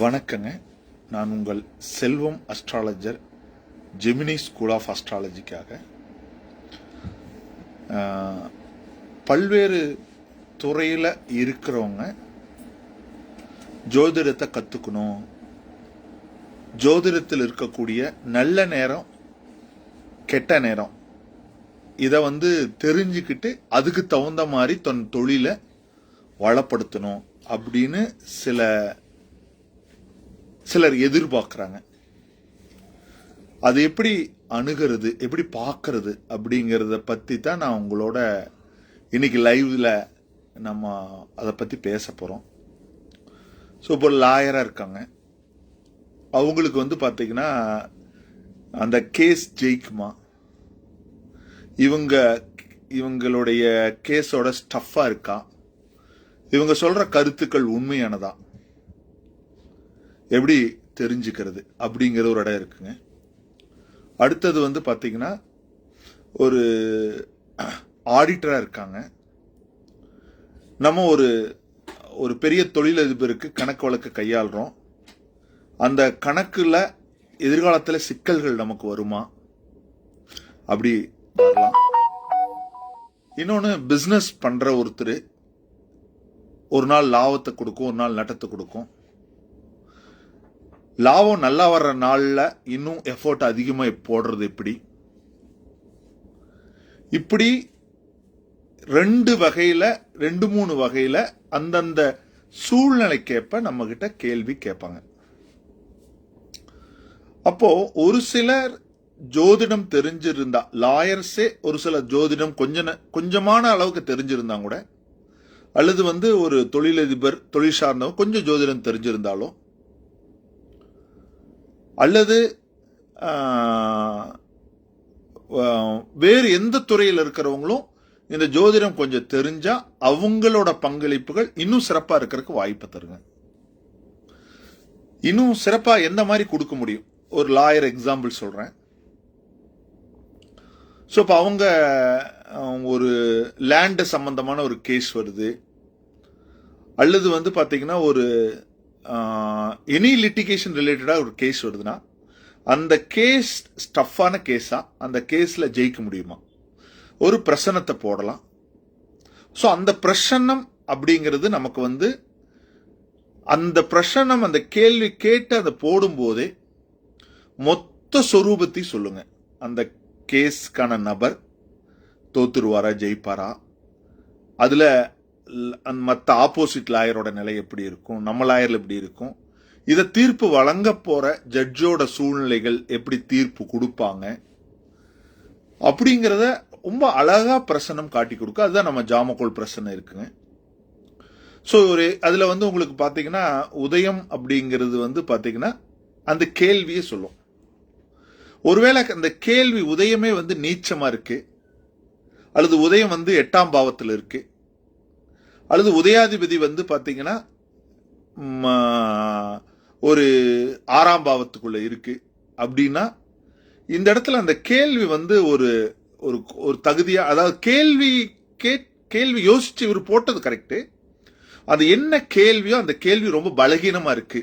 வணக்கங்க. நான் உங்கள் Selvam astrologer Gemini school of அஸ்ட்ராலஜிக்காக பல்வேறு துறையில் இருக்கிறவங்க ஜோதிடத்தை கற்றுக்கணும் ஜோதிடத்தில் இருக்கக்கூடிய நல்ல நேரம் கெட்ட நேரம். இதை வந்து தெரிஞ்சுக்கிட்டு அதுக்கு தகுந்த மாதிரி தன் தொழிலை வளப்படுத்தணும் அப்படின்னு சில சிலர் எதிர்பார்க்குறாங்க. அது எப்படி அணுகிறது எப்படி பார்க்கறது அப்படிங்கிறத பற்றி தான் நான் உங்களோட இன்னைக்கு லைவில் நம்ம அதை பற்றி பேச போகிறோம் ஸோ இப்போ லாயராக இருக்காங்க. அவங்களுக்கு வந்து பார்த்தீங்கன்னா அந்த கேஸ் ஜெயிக்குமா? இவங்க இவங்களுடைய கேஸோட ஸ்டஃப்பாக இருக்கா? இவங்க சொல்கிற கருத்துக்கள் உண்மையானதா? எப்படி தெரிஞ்சுக்கிறது அப்படிங்கிற ஒரு இடம் இருக்குங்க. அடுத்தது வந்து பார்த்தீங்கன்னா ஒரு ஆடிட்டராக இருக்காங்க. நம்ம ஒரு ஒரு பெரிய தொழிலதிபருக்கு கணக்கு வழக்கு கையாளுறோம். அந்த கணக்கில் எதிர்காலத்தில் சிக்கல்கள் நமக்கு வருமா? அப்படி வரலாம் இன்னொன்று பிஸ்னஸ் பண்ணுற ஒருத்தர் ஒரு நாள் லாபத்தை கொடுக்கும் ஒரு நாள் நட்டத்தை கொடுக்கும். லாபம் நல்லா வர்ற நாளில் இன்னும் எஃபோர்ட் அதிகமாக போடுறது எப்படி? இப்படி ரெண்டு வகையில் ரெண்டு மூணு வகையில் அந்தந்த சூழ்நிலைக்கேற்ப நம்மக்கிட்ட கேள்வி கேட்பாங்க. அப்போ ஒரு சிலர் ஜோதிடம் தெரிஞ்சிருந்தா லாயர்ஸே ஒரு சில ஜோதிடம் கொஞ்ச ந- கொஞ்சமான அளவுக்கு தெரிஞ்சிருந்தா கூட அல்லது வந்து ஒரு தொழிலதிபர் தொழில் சார்ந்தவங்க கொஞ்சம் ஜோதிடம் தெரிஞ்சிருந்தாலும் அல்லது வேறு எந்த துறையில் இருக்கிறவங்களும் இந்த ஜோதிடம் கொஞ்சம் தெரிஞ்சா அவங்களோட பங்களிப்புகள் இன்னும் சிறப்பாக இருக்கிறதுக்கு வாய்ப்பு தருங்க. இன்னும் சிறப்பாக எந்த மாதிரி கொடுக்க முடியும்? ஒரு லாயர் எக்ஸாம்பிள் சொல்கிறேன் ஸோ இப்போ அவங்க ஒரு லேண்டு சம்பந்தமான ஒரு கேஸ் வருது. அல்லது வந்து பார்த்தீங்கன்னா ஒரு எனி லிட்டிகேஷன் ரிலேட்டடாக ஒரு கேஸ் வருதுன்னா அந்த கேஸ் ஸ்டஃப்பான கேஸாக அந்த கேஸில் ஜெயிக்க முடியுமா? ஒரு பிரசனத்தை போடலாம். ஸோ அந்த பிரசன்னம் அப்படிங்கிறது நமக்கு வந்து அந்த பிரசன்னம் அந்த கேள்வி கேட்டு அதை போடும்போதே மொத்த சொரூபத்தையும் சொல்லுங்க. அந்த கேஸ்க்கான நபர் தோத்துருவாரா ஜெயிப்பாரா? அதில் மற்ற ஆப்போசிட் லாயரோட நிலை எப்படி இருக்கும்? நம்ம லாயரில் எப்படி இருக்கும்? இதை தீர்ப்பு வழங்க போகிற ஜட்ஜோட சூழ்நிலைகள் எப்படி தீர்ப்பு கொடுப்பாங்க? அப்படிங்கிறத ரொம்ப அழகாக பிரசனம் காட்டி கொடுக்க. அதுதான் நம்ம ஜாமக்கோல் பிரசனம் இருக்குங்க. ஸோ ஒரு அதில் வந்து உங்களுக்கு பார்த்தீங்கன்னா உதயம் அப்படிங்கிறது வந்து பார்த்தீங்கன்னா அந்த கேள்வியை சொல்லும். ஒருவேளை அந்த கேள்வி உதயமே வந்து நீச்சமாக இருக்குது அல்லது உதயம் வந்து எட்டாம் பாவத்தில் இருக்குது அல்லது உதயாதிபதி வந்து பார்த்தீங்கன்னா ஒரு ஆறாம் பாவத்துக்குள்ளே இருக்கு. அப்படின்னா இந்த இடத்துல அந்த கேள்வி வந்து ஒரு ஒரு ஒரு தகுதியாக அதாவது கேள்வி கே- கேள்வி யோசிச்சு இவர் போட்டது கரெக்டு அது என்ன கேள்வியோ அந்த கேள்வி ரொம்ப பலகீனமாக இருக்கு.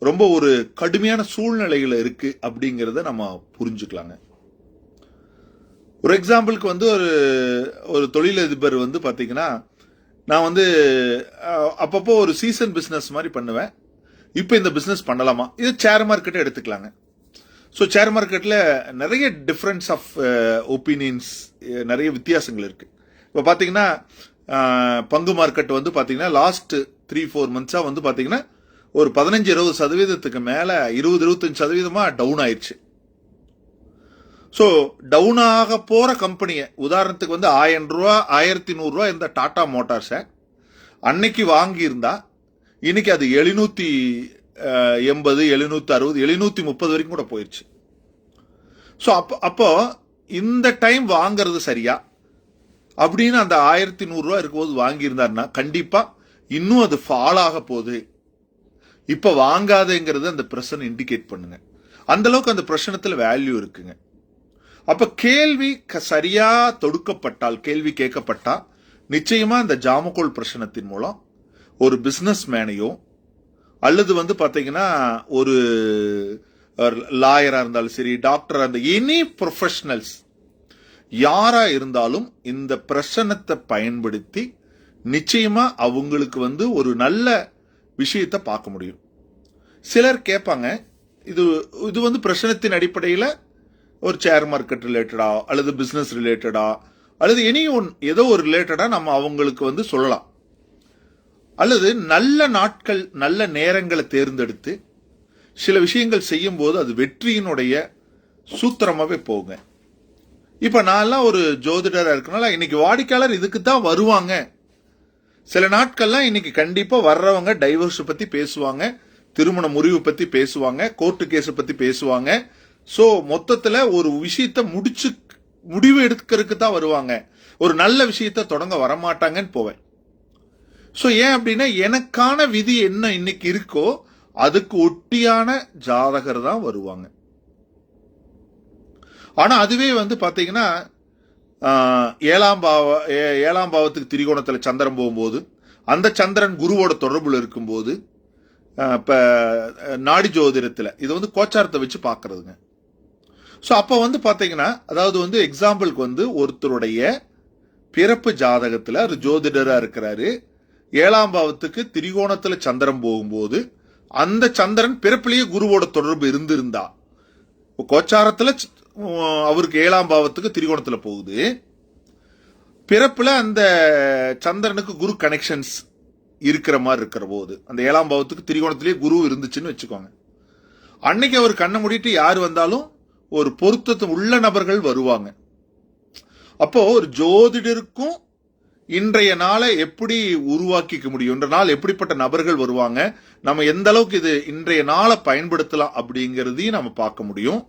ரொம்ப ஒரு கடுமையான சூழ்நிலையில் இருக்கு அப்படிங்கிறத நம்ம புரிஞ்சுக்கலாங்க. ஒரு எக்ஸாம்பிளுக்கு வந்து ஒரு ஒரு தொழிலதிபர் வந்து பார்த்தீங்கன்னா நான் வந்து அப்பப்போ ஒரு சீசன் பிஸ்னஸ் மாதிரி பண்ணுவேன். இப்போ இந்த பிஸ்னஸ் பண்ணலாமா? இது ஷேர் மார்க்கெட்டை எடுத்துக்கலாங்க. ஸோ ஷேர் மார்க்கெட்டில் நிறைய டிஃப்ரென்ஸ் ஆஃப் ஒப்பீனியன்ஸ் நிறைய வித்தியாசங்கள் இருக்குது இப்போ பார்த்தீங்கன்னா பங்கு மார்க்கெட் வந்து பார்த்தீங்கன்னா லாஸ்ட் த்ரீ ஃபோர் மந்த்ஸாக வந்து பார்த்தீங்கன்னா ஒரு பதினஞ்சு இருபது சதவீதத்துக்கு மேலே இருபது இருபத்தஞ்சு சதவீதமாக டவுன் ஆயிடுச்சு ஸோ டவுன் போகிற கம்பெனியை உதாரணத்துக்கு வந்து ஆயிரம் ரூபா ஆயிரத்தி நூறுரூவா இந்த டாட்டா மோட்டார்ஸை அன்னைக்கு வாங்கியிருந்தா இன்னைக்கு அது எழுநூற்றி எண்பது எழுநூற்றி அறுபது எழுநூற்றி முப்பது வரைக்கும் கூட போயிடுச்சு ஸோ அப்போ அப்போ இந்த டைம் வாங்கிறது சரியா? அப்படின்னு அந்த ஆயிரத்தி நூறுரூவா இருக்கும்போது வாங்கியிருந்தாருன்னா கண்டிப்பாக இன்னும் அது ஃபால் ஆக போகுது. இப்போ வாங்காதுங்கிறது அந்த பிரச்சனை இண்டிகேட் பண்ணுங்க. அந்தளவுக்கு அந்த பிரச்சனத்தில் வேல்யூ இருக்குங்க. அப்ப கேள்வி க- சரியா தொடுக்கப்பட்டால் கேள்வி கேட்கப்பட்டா நிச்சயமா இந்த ஜாமக்கோல் பிரச்சனத்தின் மூலம் ஒரு பிஸ்னஸ் மேனையோ அல்லது வந்து பாத்தீங்கன்னா ஒரு லாயரா இருந்தாலும் சரி டாக்டரா இருந்த எனி ப்ரொஃபஷனல்ஸ் யாரா இருந்தாலும் இந்த பிரச்சனத்தை பயன்படுத்தி நிச்சயமா அவங்களுக்கு வந்து ஒரு நல்ல விஷயத்தை பார்க்க முடியும். சிலர் கேட்பாங்க இது இது வந்து பிரச்சனத்தின் அடிப்படையில் ஒரு ஷேர் மார்க்கெட் ரிலேட்டடா அல்லது பிஸ்னஸ் ரிலேட்டடா அல்லது எனி ஒன் ஏதோ ஒரு ரிலேட்டடாக நம்ம அவங்களுக்கு வந்து சொல்லலாம். அல்லது நல்ல நாட்கள் நல்ல நேரங்களை தேர்ந்தெடுத்து சில விஷயங்கள் செய்யும் போது அது வெற்றியினுடைய சூத்திரமாகவே போகுங்க. இப்போ நான்லாம் ஒரு ஜோதிடராக இருக்கனால இன்னைக்கு வாடிக்கையாளர் இதுக்கு தான் வருவாங்க. சில நாட்கள்லாம் இன்னைக்கு கண்டிப்பாக வர்றவங்க டைவர்ஸை பற்றி பேசுவாங்க திருமண முறிவு பற்றி பேசுவாங்க கோர்ட்டு கேஸை பற்றி பேசுவாங்க ஸோ மொத்தத்தில் ஒரு விஷயத்த முடிச்சு முடிவு எடுக்கிறதுக்கு தான் வருவாங்க. ஒரு நல்ல விஷயத்த தொடங்க வரமாட்டாங்கன்னு போவேன். ஸோ ஏன் அப்படின்னா எனக்கான விதி என்ன இன்னைக்கு இருக்கோ அதுக்கு ஒட்டியான ஜாதகர் தான் வருவாங்க. ஆனால் அதுவே வந்து பார்த்தீங்கன்னா ஏழாம் பாவ ஏ- ஏழாம் பாவத்துக்கு திரிகோணத்தில் சந்திரன் போகும்போது அந்த சந்திரன் குருவோட தொடர்பில் இருக்கும்போது இப்போ நாடி ஜோதிடத்தில் இது வந்து கோச்சாரத்தை வச்சு பார்க்குறதுங்க ஸோ அப்போ வந்து பார்த்தீங்கன்னா அதாவது வந்து எக்ஸாம்பிளுக்கு வந்து ஒருத்தருடைய பிறப்பு ஜாதகத்தில் ஒரு ஜோதிடராக இருக்கிறாரு. ஏழாம் பாவத்துக்கு திரிகோணத்தில் சந்திரன் போகும்போது அந்த சந்திரன் பிறப்பிலேயே குருவோட தொடர்பு இருந்திருந்தா. கோச்சாரத்தில் அவருக்கு ஏழாம் பாவத்துக்கு திரிகோணத்தில் போகுது. பிறப்பில் அந்த சந்திரனுக்கு குரு கனெக்ஷன்ஸ் இருக்கிற மாதிரி இருக்கிற போது அந்த ஏழாம் பாவத்துக்கு திரிகோணத்திலேயே குரு இருந்துச்சுன்னு வச்சுக்கோங்க. அன்னைக்கு அவர் கண்ணை மூடிட்டு யார் வந்தாலும் ஒரு பொருத்தத்தை உள்ள நபர்கள் வருவாங்க. அப்போ ஒரு ஜோதிடருக்கும் இன்றைய நாளை எப்படி உருவாக்கிக்க முடியும்? இன்ற நாள் எப்படிப்பட்ட நபர்கள் வருவாங்க? நம்ம எந்த அளவுக்கு இது இன்றைய நாளை பயன்படுத்தலாம் அப்படிங்கிறதையும் நம்ம பார்க்க முடியும்.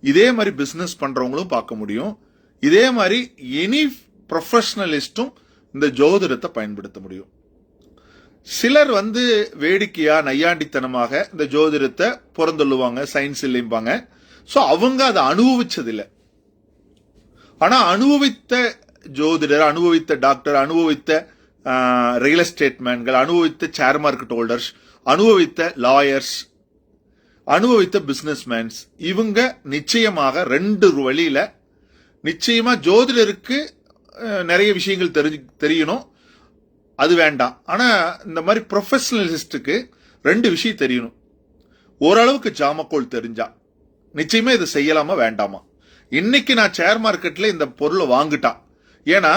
இதே மாதிரி பிஸ்னஸ் பண்றவங்களும் பார்க்க முடியும். இதே மாதிரி எனி ப்ரொஃபஷனலிஸ்டும் இந்த ஜோதிடத்தை பயன்படுத்த முடியும். சிலர் வந்து வேடிக்கையா நையாண்டித்தனமாக இந்த ஜோதிடத்தை புறந்தொள்ளுவாங்க சயின்ஸ் இல்லைம்பாங்க ஸோ அவங்க அதை அனுபவிச்சதில்லை ஆனால் அனுபவித்த ஜோதிடர் அனுபவித்த டாக்டர் அனுபவித்த ரியல் எஸ்டேட் மேன்கள் அனுபவித்த ஷேர் மார்க்கெட் ஹோல்டர்ஸ் அனுபவித்த லாயர்ஸ் அனுபவித்த பிஸ்னஸ்மேன்ஸ் இவங்க நிச்சயமாக ரெண்டு வழியில் நிச்சயமாக ஜோதிடருக்கு நிறைய விஷயங்கள் தெரிஞ்சு தெரியணும் அது வேண்டாம் ஆனால் இந்த மாதிரி ப்ரொஃபஷனலிஸ்ட்டுக்கு ரெண்டு விஷயம் தெரியணும் ஓரளவுக்கு ஜாமக்கோள் தெரிஞ்சா நிச்சயமா இது செய்யலாமா வேண்டாமா? இன்னைக்கு நான் ஷேர் மார்க்கெட்ல இந்த பொருளை வாங்கிட்டான் ஏன்னா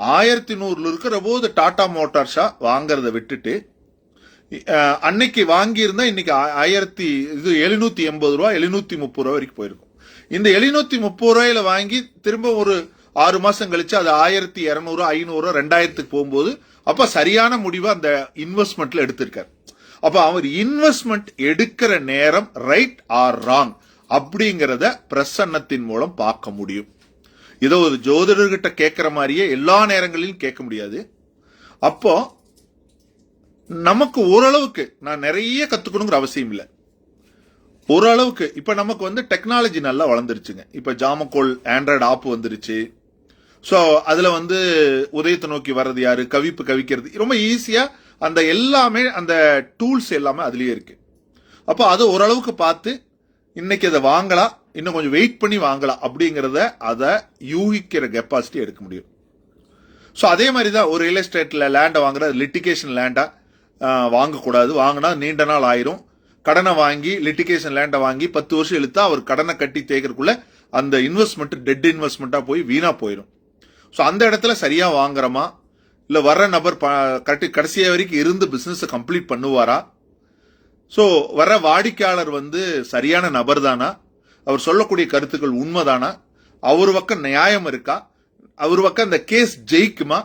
ஆயிரத்தி நூறுல இருக்கிற போது டாடா மோட்டார்ஸா வாங்குறத விட்டுட்டு அன்னைக்கு வாங்கியிருந்தா இன்னைக்கு ஆயிரத்தி இது எழுநூத்தி எண்பது ரூபா எழுநூத்தி முப்பது ரூபா வரைக்கும் போயிருக்கும். இந்த எழுநூத்தி முப்பது ரூபாயில வாங்கி திரும்ப ஒரு ஆறு மாசம் கழிச்சு அது ஆயிரத்தி இரநூறு ஐநூறு ரெண்டாயிரத்துக்கு போகும்போது அப்ப சரியான முடிவை அந்த இன்வெஸ்ட்மெண்ட்ல எடுத்திருக்காரு. அப்ப அவர் இன்வெஸ்ட்மெண்ட் எடுக்கிற நேரம் ரைட் ஆர் ராங் அப்படிங்கிறத பிரசன்னத்தின் மூலம் பார்க்க முடியும். இதை ஒரு ஜோதிடர்கிட்ட கேட்குற மாதிரியே எல்லா நேரங்களிலும் கேட்க முடியாது. அப்போ நமக்கு ஓரளவுக்கு நான் நிறைய கற்றுக்கணுங்கிற அவசியம் இல்லை. ஓரளவுக்கு இப்போ நமக்கு வந்து டெக்னாலஜி நல்லா வளர்ந்துருச்சுங்க. இப்போ ஜாமக்கோல் ஆண்ட்ராய்டு ஆப் வந்துருச்சு. ஸோ அதில் வந்து உதயத்தை நோக்கி வர்றது யாரு? கவிப்பு கவிக்கிறது. ரொம்ப ஈஸியாக அந்த எல்லாமே அந்த டூல்ஸ் எல்லாமே அதுலேயே இருக்கு. அப்போ அது ஓரளவுக்கு பார்த்து இன்னைக்கு அதை வாங்கலாம் இன்னும் கொஞ்சம் வெயிட் பண்ணி வாங்கலாம் அப்படிங்கிறத அதை யூகிக்கிற கெப்பாசிட்டி எடுக்க முடியும். ஸோ அதே மாதிரி தான் ஒரு ரியல் எஸ்டேட்டில் லேண்டை வாங்குற லிட்டிகேஷன் லேண்டாக வாங்கக்கூடாது. வாங்கினா நீண்ட நாள் ஆயிரும். கடனை வாங்கி லிட்டிகேஷன் லேண்டை வாங்கி பத்து வருஷம் இழுத்தா அவர் கடனை கட்டி தேய்க்கிறதுக்குள்ள அந்த இன்வெஸ்ட்மெண்ட் டெட் இன்வெஸ்ட்மெண்ட்டாக போய் வீணாக போயிடும் ஸோ அந்த இடத்துல சரியாக வாங்குறோமா? இல்லை வர்ற நபர் கட்டி கடைசியாக வரைக்கும் இருந்து பிஸ்னஸை கம்ப்ளீட் பண்ணுவாரா? ஸோ வர வாடிக்கையாளர் வந்து சரியான நபர் தானா அவர் சொல்லக்கூடிய கருத்துக்கள் உண்மைதானா? அவர் பக்கம் நியாயம் இருக்கா? அவர் பக்கம் இந்த கேஸ் ஜெயிக்குமா?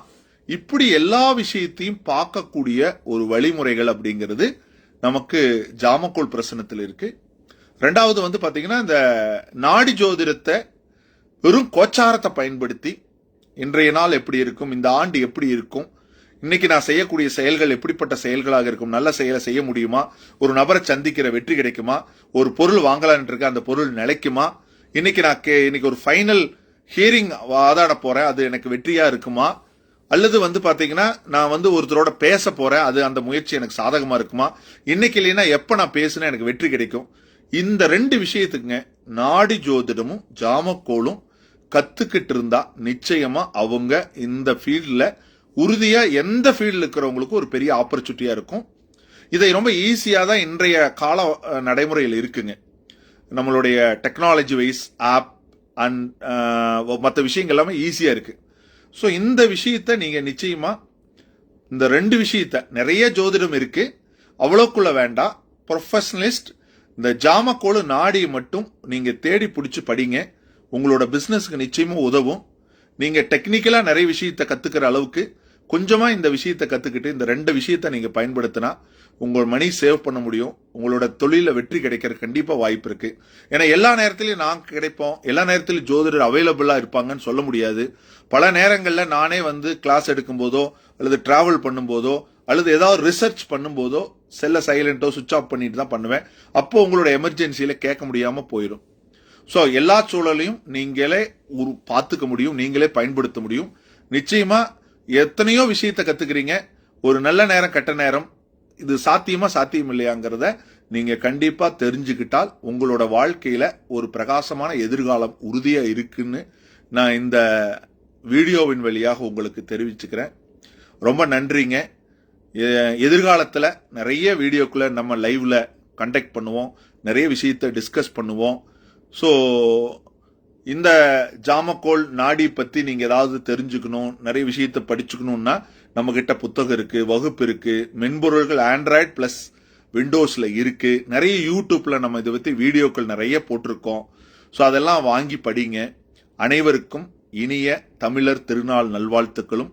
இப்படி எல்லா விஷயத்தையும் பார்க்கக்கூடிய ஒரு வழிமுறைகள் அப்படிங்கிறது நமக்கு ஜாமக்கோல் பிரசனத்தில் இருக்கு. ரெண்டாவது வந்து பார்த்தீங்கன்னா இந்த நாடி ஜோதிடத்தை வெறும் கோச்சாரத்தை பயன்படுத்தி இன்றைய நாள் எப்படி இருக்கும் இந்த ஆண்டு எப்படி இருக்கும் இன்னைக்கு நான் செய்யக்கூடிய செயல்கள் எப்படிப்பட்ட செயல்களாக இருக்கும்? நல்ல செயலை செய்ய முடியுமா? ஒரு நபரை சந்திக்கிற வெற்றி கிடைக்குமா? ஒரு பொருள் வாங்கலாம்னு இருக்க அந்த பொருள் நிலைக்குமா? இன்னைக்கு நான் கே- இன்னைக்கு ஒரு ஃபைனல் ஹியரிங் வாதாட போறேன். அது எனக்கு வெற்றியா இருக்குமா? அல்லது வந்து பாத்தீங்கன்னா நான் வந்து ஒருத்தரோட பேச போறேன். அது அந்த முயற்சி எனக்கு சாதகமா இருக்குமா? இன்னைக்கு இல்லைன்னா எப்ப நான் பேசுனா எனக்கு வெற்றி கிடைக்கும்? இந்த ரெண்டு விஷயத்துக்குங்க நாடி ஜோதிடமும் ஜாமக்கோளும் கத்துக்கிட்டு இருந்தா நிச்சயமா அவங்க இந்த ஃபீல்ட்ல உறுதியாக எந்த ஃபீல்டில் இருக்கிறவங்களுக்கும் ஒரு பெரிய ஆப்பர்ச்சுனிட்டியாக இருக்கும். இதை ரொம்ப ஈஸியாக தான் இன்றைய கால நடைமுறையில் இருக்குங்க. நம்மளுடைய டெக்னாலஜி வைஸ் ஆப் அண்ட் மற்ற விஷயங்கள் எல்லாமே ஈஸியாக இருக்குது ஸோ இந்த விஷயத்த நீங்கள் நிச்சயமாக இந்த ரெண்டு விஷயத்த நிறைய ஜோதிடம் இருக்குது அவ்வளோக்குள்ள வேண்டாம். ப்ரொஃபஷனலிஸ்ட் இந்த ஜாமக்கோளு நாடியை மட்டும் நீங்கள் தேடி பிடிச்சி படிங்க. உங்களோட பிஸ்னஸ்க்கு நிச்சயமும் உதவும். நீங்கள் டெக்னிக்கலாக நிறைய விஷயத்த கற்றுக்கிற அளவுக்கு கொஞ்சமா இந்த விஷயத்த கத்துக்கிட்டு இந்த ரெண்டு விஷயத்த நீங்க பயன்படுத்தினா உங்கள் மணி சேவ் பண்ண முடியும். உங்களோட தொழிலில் வெற்றி கிடைக்கிற கண்டிப்பாக வாய்ப்பு இருக்கு. ஏன்னா எல்லா நேரத்திலையும் நான் கிடைப்போம். எல்லா நேரத்துலையும் ஜோதிடர் அவைலபிளாக இருப்பாங்கன்னு சொல்ல முடியாது. பல நேரங்களில் நானே வந்து கிளாஸ் எடுக்கும்போதோ அல்லது டிராவல் பண்ணும்போதோ அல்லது ஏதாவது ரிசர்ச் பண்ணும்போதோ செல்ல சைலண்ட்டோ சுவிச் ஆஃப் பண்ணிட்டு தான் பண்ணுவேன். அப்போ உங்களோட எமர்ஜென்சியில் கேட்க முடியாமல் போயிடும் ஸோ எல்லா சூழலையும் நீங்களே ஒரு பார்த்துக்க முடியும். நீங்களே பயன்படுத்த முடியும். நிச்சயமாக எத்தனையோ விஷயத்தை கத்துக்கிறீங்க. ஒரு நல்ல நேரம் கெட்ட நேரம் இது சாத்தியமா சாத்தியம் இல்லையாங்கிறத நீங்க கண்டிப்பா தெரிஞ்சுக்கிட்டால் உங்களோட வாழ்க்கையில ஒரு பிரகாசமான எதிர்காலம் உறுதியா இருக்குன்னு நான் இந்த வீடியோவின் வழியாக உங்களுக்கு தெரிவிச்சுக்கிறேன். ரொம்ப நன்றிங்க. எதிர்காலத்தில் நிறைய வீடியோக்குள்ள நம்ம லைவ்ல கண்டக்ட் பண்ணுவோம். நிறைய விஷயத்தை டிஸ்கஸ் பண்ணுவோம். ஸோ இந்த ஜாமக்கோல் நாடி பத்தி நீங்க ஏதாவது தெரிஞ்சுக்கணும் நிறைய விஷயத்தை படிச்சுக்கணும்னா நம்ம கிட்ட புத்தகம் இருக்கு வகுப்பு இருக்கு மென்பொருள்கள் ஆண்ட்ராய்ட் பிளஸ் விண்டோஸ்ல இருக்கு. நிறைய யூடியூப்ல நம்ம இதை பத்தி வீடியோக்கள் நிறைய போட்டிருக்கோம். ஸோ அதெல்லாம் வாங்கி படிங்க. அனைவருக்கும் இனிய தமிழர் திருநாள் நல்வாழ்த்துக்களும்.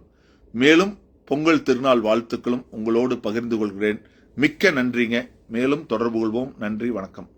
மேலும் பொங்கல் திருநாள் வாழ்த்துக்களும் உங்களோடு பகிர்ந்து கொள்கிறேன். மிக்க நன்றிங்க. மேலும் தொடர்பு கொள்வோம். நன்றி வணக்கம்.